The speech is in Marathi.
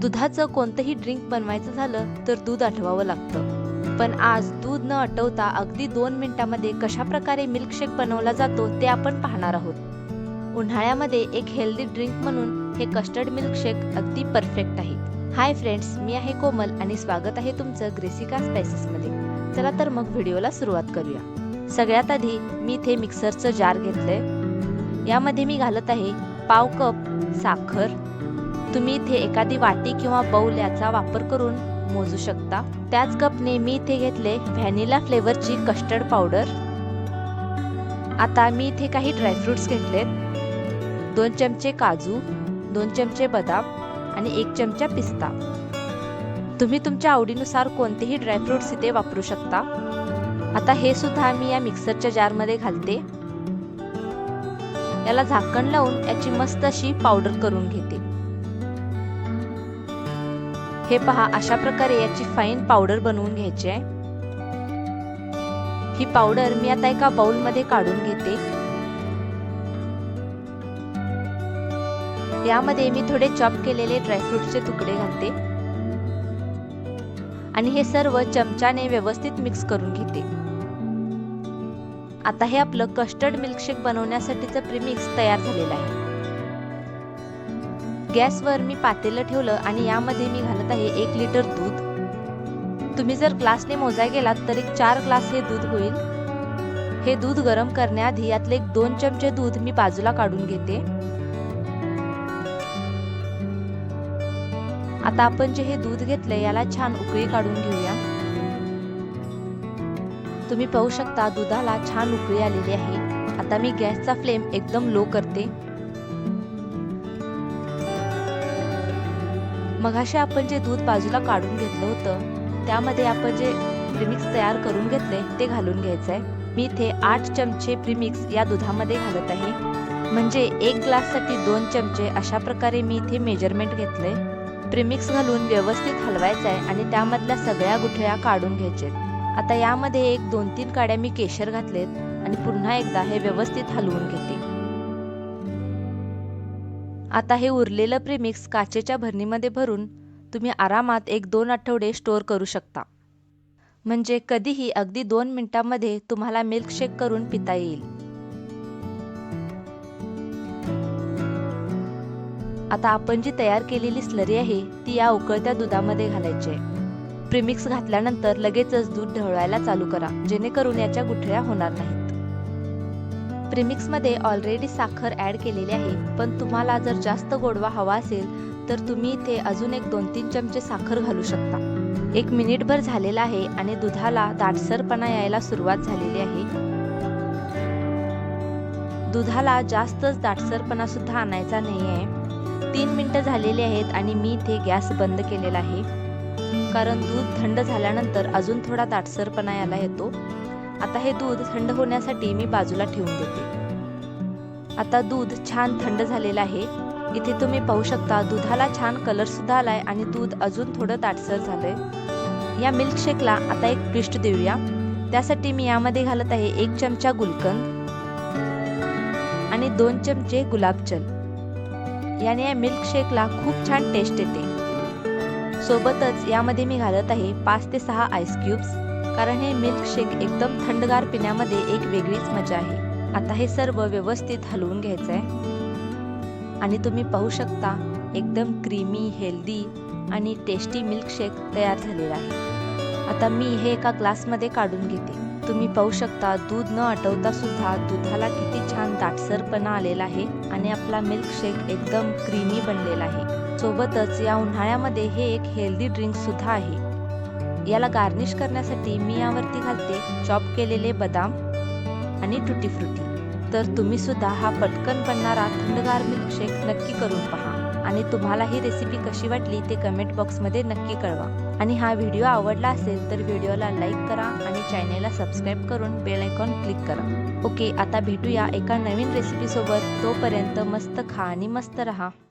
दुधाचं कोणतंही ड्रिंक बनवायचं झालं तर दूध आठवावं लागतं. पण आज दूध न आटवता अगदी दोन मिनिटांमध्ये कशा प्रकारे मिल्कशेक बनवला जातो ते आपण पाहणार आहोत. उन्हाळ्यामध्ये एक हेल्दी ड्रिंक म्हणून हे कस्टर्ड मिल्कशेक अगदी परफेक्ट आहे. हाय फ्रेंड्स मी आहे कोमल आणि स्वागत आहे तुमचं ग्रेसिका स्पायसेसमध्ये चला तर मग व्हिडिओला सुरुवात करूया. सगळ्यात आधी मी इथे मिक्सरचं जार घेतलंय. यामध्ये मी घालत आहे पाव कप साखर तुम्ही इथे एखादी वाटी किंवा बौल याचा वापर करून मोजू शकता. त्याच कपने मी इथे घेतले व्हॅनिला फ्लेवरची कस्टर्ड पावडर. आता मी इथे काही ड्रायफ्रुट्स घेतलेत. दोन चमचे काजू दोन चमचे बदाम आणि एक चमचा पिस्ता. तुम्ही तुमच्या आवडीनुसार कोणतेही ड्रायफ्रुट्स इथे वापरू शकता. आता हे सुद्धा मी या मिक्सरच्या जारमध्ये घालते. याला झाकण लावून याची मस्त अशी पावडर करून घेते. हे पहा अशा प्रकारे याची फाईन पावडर बनवून घ्यायची आहे. ही पावडर मी आता एका बाउलमध्ये काढून घेते. यामध्ये मी थोडे चॉप केलेले ड्रायफ्रुटचे तुकडे घालते. आणि हे सर्व चमच्याने व्यवस्थित मिक्स करून घेते. आता हे आपलं कस्टर्ड मिल्कशेक बनवण्यासाठीचं प्रीमिक्स तयार झालेलं आहे. गॅसवर मी पातेलं ठेवलं आणि यामध्ये मी घालत आहे एक लिटर दूध. तुम्ही जर ग्लासने मोजाय गेलात तर एक चार ग्लास हे दूध होईल. हे दूध गरम करण्याआधी यातले एक दोन चमचे दूध मी बाजूला काढून घेते. आता आपण जे हे दूध घेतले याला छान उकळी काढून घेऊया. तुम्ही पाहू शकता दुधाला छान उकळी आलेली आहे. आता मी गॅसचा फ्लेम एकदम लो करते. मगाशी आपण जे दूध बाजूला काढून घेतलं होतं त्यामध्ये आपण जे प्रीमिक्स तयार करून घेतले ते घालून घ्यायचं आहे मी इथे आठ चमचे प्रीमिक्स या दुधामध्ये घालत आहे. म्हणजे एक ग्लाससाठी दोन चमचे अशा प्रकारे मी इथे मेजरमेंट घेतले प्रीमिक्स घालून व्यवस्थित हलवायचं आहे आणि त्यामधल्या सगळ्या गुठळ्या काढून घ्यायचे आता यामध्ये एक दोन तीन काड्या मी केशर घातलेत आणि पुन्हा एकदा हे व्यवस्थित हलवून घेते. आता हे उरलेलं प्रीमिक्स काचेच्या भरणीमध्ये भरून तुम्ही आरामात एक दोन आठवडे स्टोअर करू शकता. म्हणजे कधीही अगदी दोन मिनिटांमध्ये तुम्हाला मिल्कशेक करून पिता येईल. आता आपण जी तयार केलेली स्लरी आहे ती या उकळत्या दुधामध्ये घालायची आहे. प्रीमिक्स घातल्यानंतर लगेचच दूध ढवळायला चालू करा जेणेकरून याच्या गुठळ्या होणार नाहीत. प्रिमिक्समध्ये ऑलरेडी साखर ॲड केलेली आहे. पण तुम्हाला जर जास्त गोडवा हवा असेल तर तुम्ही इथे अजून एक दोन तीन चमचे साखर घालू शकता. एक मिनिटभर झालेला आहे आणि दुधाला दाटसरपणा यायला सुरुवात झालेली आहे. दुधाला जास्तच दाटसरपणा सुद्धा आणायचा नाही आहे तीन मिनटं झालेली आहेत आणि मी इथे गॅस बंद केलेला आहे. कारण दूध थंड झाल्यानंतर अजून थोडा दाटसरपणा यायला येतो. आता हे दूध थंड होण्यासाठी मी बाजूला ठेवून देते. आता दूध छान थंड झालेलं आहे. इथे तुम्ही पाहू शकता दुधाला छान कलर सुद्धा आलाय आणि दूध अजून थोडं दाटसर झालंय. या मिल्कशेकला आता एक ट्विस्ट देऊया. त्यासाठी मी यामध्ये घालत आहे एक चमचा गुलकंद आणि दोन चमचे गुलाबजल याने या मिल्कशेकला खूप छान टेस्ट येते. सोबतच यामध्ये मी घालत आहे पाच ते सहा आईस क्यूब्स कारण हे मिल्कशेक एकदम थंडगार पिण्यामध्ये एक वेगळीच मजा आहे. आता हे सर्व व्यवस्थित हलवून घ्यायचं आहे आणि तुम्ही पाहू शकता एकदम क्रीमी हेल्दी आणि टेस्टी मिल्कशेक तयार झालेला आहे. आता मी हे एका ग्लासमध्ये काढून घेते. तुम्ही पाहू शकता दूध न आटवता सुद्धा दुधाला किती छान दाटसरपणा आलेला आहे आणि आपला मिल्कशेक एकदम क्रीमी बनलेला आहे. सोबतच या उन्हाळ्यामध्ये हे एक हेल्दी ड्रिंक सुद्धा आहे. याला गार्निश करण्यासाठी मी यावरती घालते चॉप केलेले बदाम आणि टुटी फ्रुटी तर तुम्ही सुद्धा हा पटकन बनणारा थंडगार मिल्कशेक नक्की करून पहा. आणि तुम्हाला ही रेसिपी कशी वाटली ते कमेंट बॉक्समध्ये नक्की कळवा. आणि हा व्हिडिओ आवडला असेल तर व्हिडिओला लाईक करा आणि चॅनेलला सबस्क्राईब करून बेल आयकॉन क्लिक करा. ओके आता भेटूया एका नवीन रेसिपीसोबत तोपर्यंत मस्त खा आणि मस्त रहा.